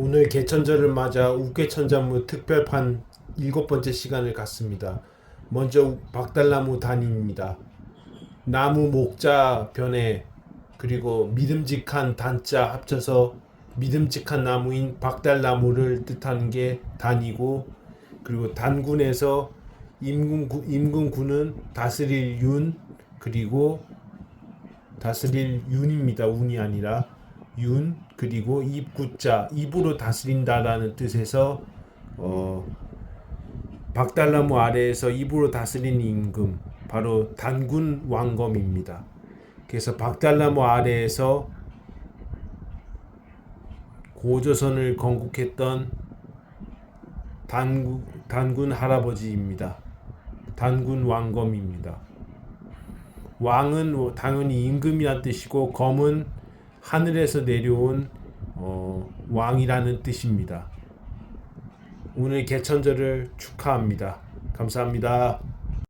오늘 개천절을 맞아 우개천자무 특별판 일곱 번째 시간을 갖습니다. 먼저 우- 박달나무 단입니다. 나무 목자 변에 그리고 믿음직한 단자 합쳐서 믿음직한 나무인 박달나무를 뜻하는 게 단이고 그리고 단군에서 임금구, 임금군은 다스릴 윤 그리고 다스릴 윤입니다. 운이 아니라 윤 그리고 입구자 입으로 다스린다라는 뜻에서 어, 박달나무 아래에서 입으로 다스린 임금 바로 단군 왕검입니다. 그래서 박달나무 아래에서 고조선을 건국했던 단군, 단군 할아버지입니다. 단군 왕검입니다. 왕은 당연히 임금이란 뜻이고 검은 하늘에서 내려온 어, 왕이라는 뜻입니다. 오늘 개천절을 축하합니다. 감사합니다.